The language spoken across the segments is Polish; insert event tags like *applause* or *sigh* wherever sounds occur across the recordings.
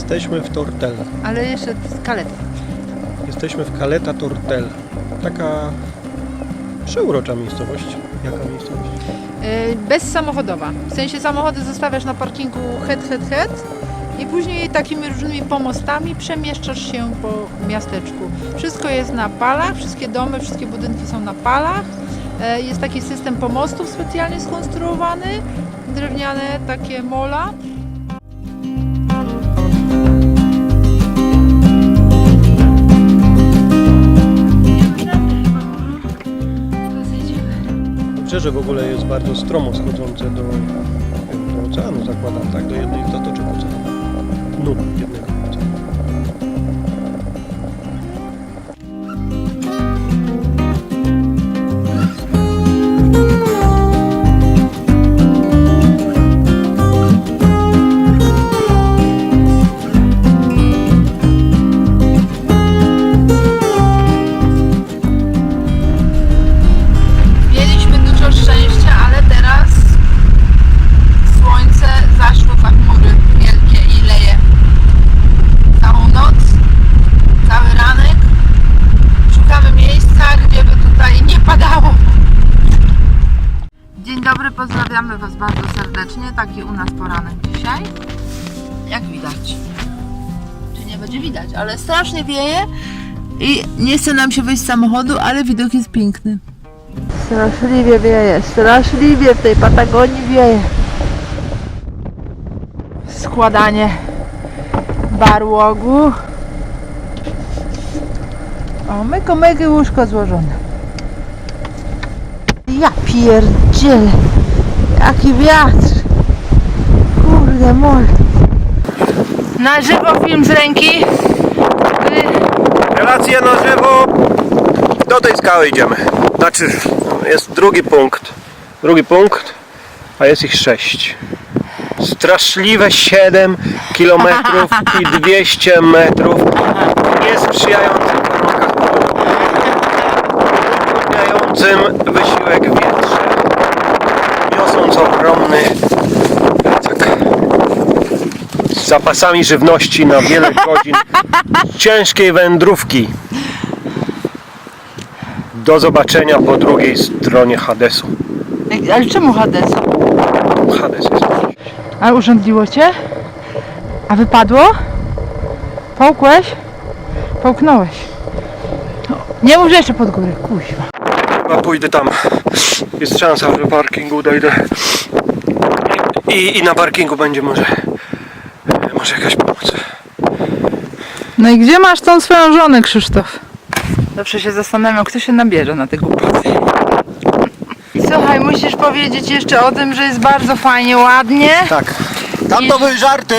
Jesteśmy w Tortel. Ale jeszcze z kalety. Jesteśmy w Caleta Tortel. Taka przeurocza miejscowość. Jaka miejscowość? Yy, bezsamochodowa. W sensie samochody zostawiasz na parkingu head, head, head i później takimi różnymi pomostami przemieszczasz się po miasteczku. Wszystko jest na palach, wszystkie domy, wszystkie budynki są na palach. Yy, Jest taki system pomostów specjalnie skonstruowany, drewniane takie mola. Wybrzeże w ogóle jest bardzo stromo schodzące do, do oceanu, zakładam, tak? Do jednej z zatoczek oceanu. No, strasznie wieje i nie chce nam się wyjść z samochodu, ale widok jest piękny. Straszliwie wieje, straszliwie w tej Patagonii wieje. Składanie barłogu. O, myko, myko, łóżko złożone. Ja pierdzielę. Jaki wiatr. Kurde mol. Na żywo film z ręki. Relacje na żywo. Do tej skały idziemy. Znaczy, jest drugi punkt. Drugi punkt, a jest ich sześć. Straszliwe 7 km *laughs* i 200 metrów niesprzyjających warunkach. Utrudniającym zapasami żywności na wiele godzin ciężkiej wędrówki. Do zobaczenia po drugiej stronie Hadesu. Ale czemu Hades? Hades jest. A urządliło cię? A wypadło? Połkłeś? Połknąłeś. Nie mów, jeszcze pod górę, kuźwa. Chyba pójdę tam. Jest szansa, że parkingu dojdę. I, I na parkingu będzie może, może jakaś pomoc. No i gdzie masz tą swoją żonę, Krzysztof? Zawsze się zastanawiam, kto się nabierze na te głupoty. Słuchaj, musisz powiedzieć jeszcze o tym, że jest bardzo fajnie, ładnie. Tak. Tam to były żarty.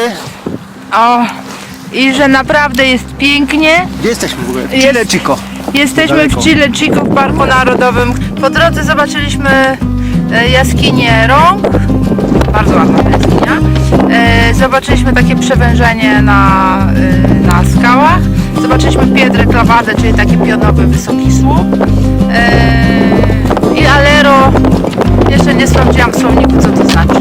O, i że naprawdę jest pięknie. Gdzie jesteśmy w ogóle? Jest- Chile Chico. Jesteśmy Daleko. w Chile Chico w Parku Narodowym. Po drodze zobaczyliśmy e, jaskinię Rąk. Bardzo ładna jaskinia. E, Zobaczyliśmy takie przewężenie na, e, na skałach. Zobaczyliśmy Piedrę Clavadę, czyli taki pionowy wysoki słup. E, I Alero. Jeszcze nie sprawdziłam w słowniku, co to znaczy.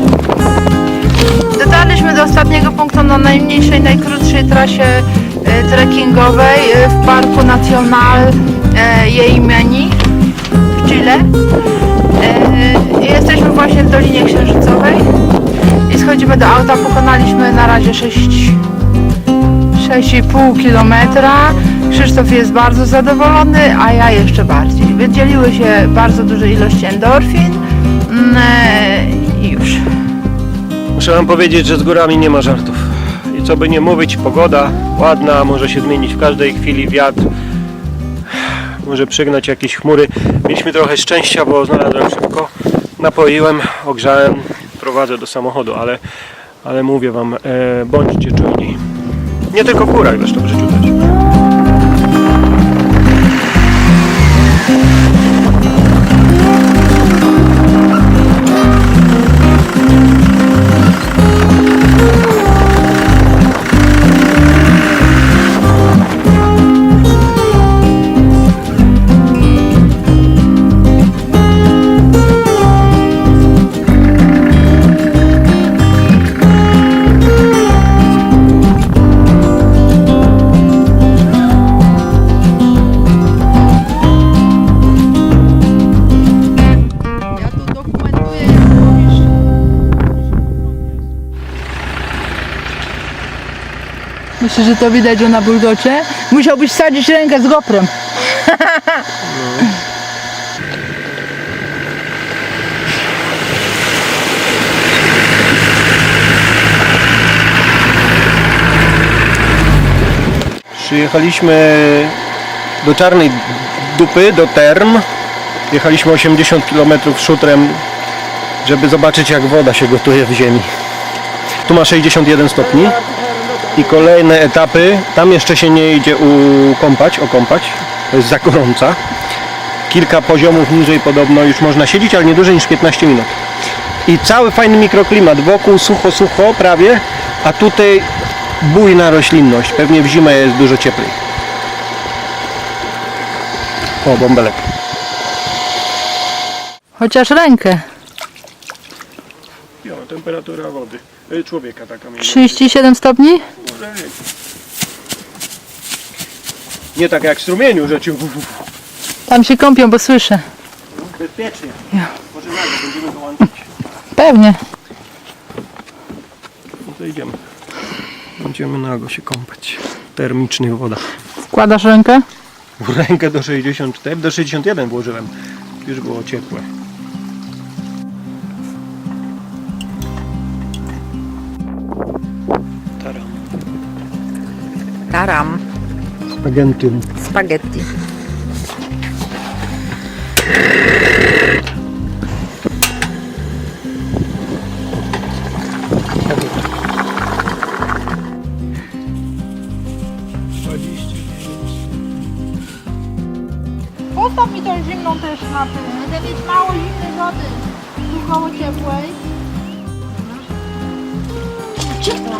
Dotarliśmy do ostatniego punktu na najmniejszej, najkrótszej trasie trekkingowej w Parku Nacional e, Chile. E, Jesteśmy właśnie w Dolinie Księżycowej i schodzimy do auta. Pokonaliśmy na razie 6 6,5 kilometra. Krzysztof jest bardzo zadowolony, a ja jeszcze bardziej. Wydzieliły się bardzo duże ilości endorfin mm, e, i już. Muszę wam powiedzieć, że z górami nie ma żartów. I co by nie mówić, pogoda ładna, może się zmienić w każdej chwili wiatr. Może przygnać jakieś chmury. Mieliśmy trochę szczęścia, bo znalazłem szybko. Napoiłem, ogrzałem, prowadzę do samochodu, ale, ale mówię wam, e, bądźcie czujni. Nie tylko w górach, zresztą w życiu też. Myślisz, że to widać, że na bulgocze? Musiałbyś sadzić rękę z goprem. *laughs* Przyjechaliśmy do Czarnej Dupy, do Term. Jechaliśmy 80 km szutrem, żeby zobaczyć jak woda się gotuje w ziemi. Tu ma 61 stopni i kolejne etapy. Tam jeszcze się nie idzie ukąpać, okąpać. To jest za gorąca. Kilka poziomów niżej podobno już można siedzieć, ale nie dłużej niż 15 minut. I cały fajny mikroklimat. Wokół sucho, sucho prawie, a tutaj bujna roślinność. Pewnie w zimę jest dużo cieplej. O, bąbelek. Chociaż rękę. Temperatura wody. Y, Człowieka taka mniej 37 stopni? Nie tak jak w strumieniu, że ci Tam się kąpią, bo słyszę. bezpiecznie. Może nagle będziemy go łączyć. Pewnie. No to idziemy. Będziemy nago się kąpać. W termicznych wodach. Wkładasz rękę? Rękę do 64, do 61 włożyłem. Już było ciepłe. Taram. Spaghetti. Spaghetti. Postaw mi tą zimną też na tym. Będę mieć mało zimnej wody. Tu koło ciepłej. Ciepła.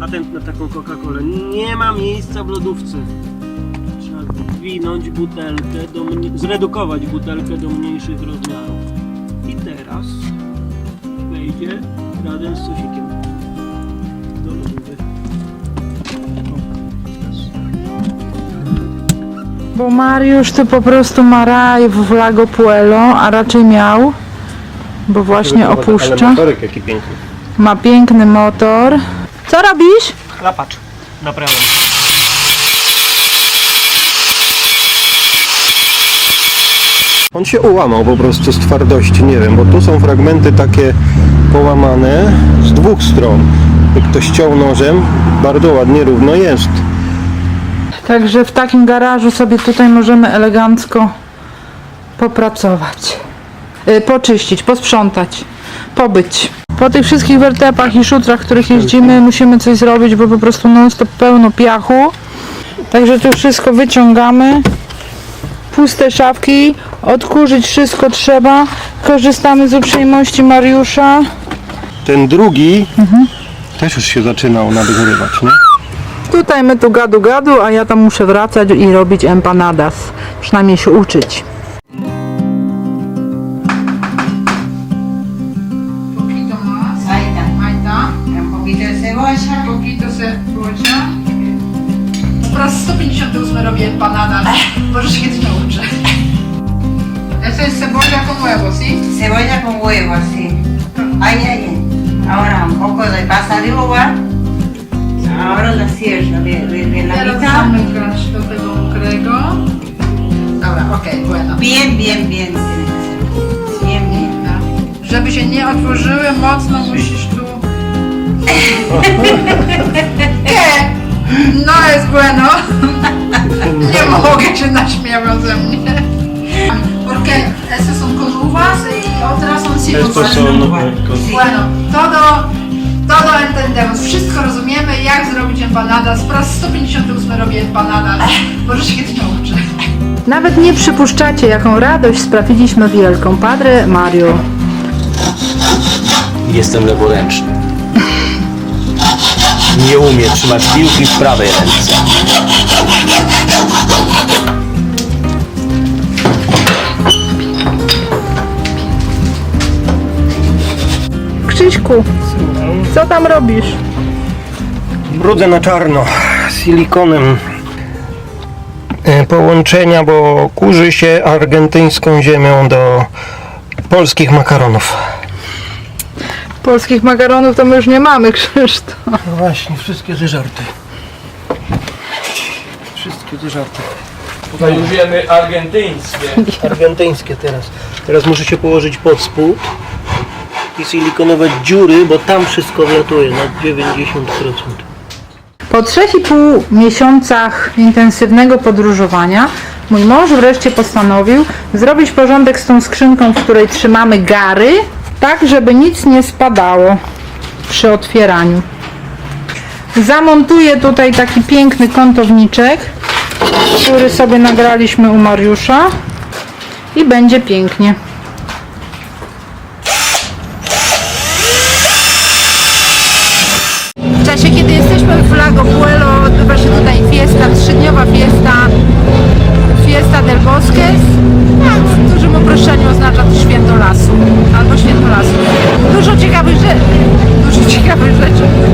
Patent na taką Coca-Colę. Nie ma miejsca w lodówce. Trzeba zwinąć butelkę, do mnie... zredukować butelkę do mniejszych rozmiarów. I teraz wejdzie razem z sosikiem Bo Mariusz to po prostu ma raj w Lago Puelo, a raczej miał, bo właśnie Ale opuszcza. motorek jaki piękny. Ma piękny motor. Co robisz? Chlapacz. Naprawdę. On się ułamał po prostu z twardości, nie wiem, bo tu są fragmenty takie połamane z dwóch stron. Jak ktoś ciął nożem, bardzo ładnie równo jest. Także w takim garażu sobie tutaj możemy elegancko popracować. Y, poczyścić, posprzątać, pobyć. Po tych wszystkich wertepach i szutrach, których jeździmy, musimy coś zrobić, bo po prostu non stop pełno piachu. Także tu wszystko wyciągamy. Puste szafki, odkurzyć wszystko trzeba. Korzystamy z uprzejmości Mariusza. Ten drugi też już się zaczynał nadgrywać, nie? Tutaj my tu gadu gadu, a ja tam muszę wracać i robić empanadas. Przynajmniej się uczyć. Poquito más. Ahí está. Ahí está. Un poquito de cebolla. Poquito cebolla. Po raz 158 robię empanadas. Może się kiedyś nauczę. Eso es cebolla con huevo, ¿sí? Cebolla con huevo, así. Ahí, ahí. Ahora un poco de pasa de uva. Ahora la cierro de, de, de la Teraz mitad. zamykasz do tego mokrego. Dobra, okej, bueno. Bien, bien, bien. tiene que ser. Bien, bien. Żeby się nie otworzyły mocno, musisz tu... *laughs* Nie! No jest bueno. Nie mogę się naśmiewał ze mnie. Porque esas son con uvas y otras son sin uvas. Sí. Bueno, todo, todo entendemos. Wszystko rozumiemy, jak zrobić empanadas. Po raz 158 robię empanadas. Może się kiedyś nauczę. Nawet nie przypuszczacie, jaką radość sprawiliśmy wielką. Padre Mario. Jestem leworęczny. Nie umiem trzymać piłki w prawej ręce. Krzyśku, co tam robisz? Brudzę na czarno. silikonem e, połączenia, bo kurzy się argentyńską ziemią do polskich makaronów. Polskich makaronów to my już nie mamy, *laughs* Krzysztof. No właśnie, wszystkie te żarty. Wszystkie te żarty. To już wiemy argentyńskie. Argentyńskie teraz. Teraz muszę się położyć pod spód i silikonować dziury, bo tam wszystko wlatuje na 90%. Po 3,5 miesiącach intensywnego podróżowania mój mąż wreszcie postanowił zrobić porządek z tą skrzynką, w której trzymamy gary, tak żeby nic nie spadało przy otwieraniu. Zamontuję tutaj taki piękny kątowniczek, który sobie nagraliśmy u Mariusza i będzie pięknie. Ciekawych rzeczy,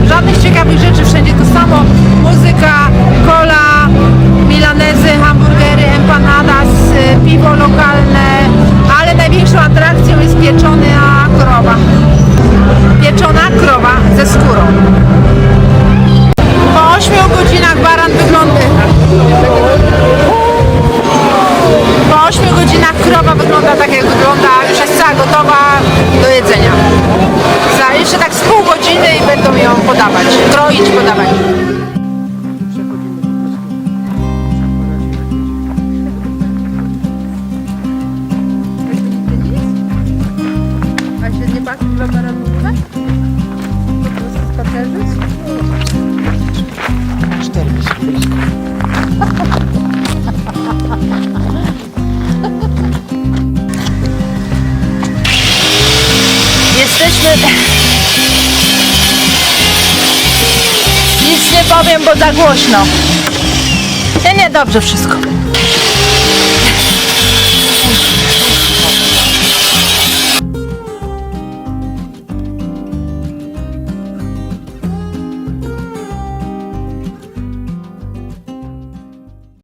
Nic nie powiem, bo za głośno. Nie, nie, dobrze wszystko.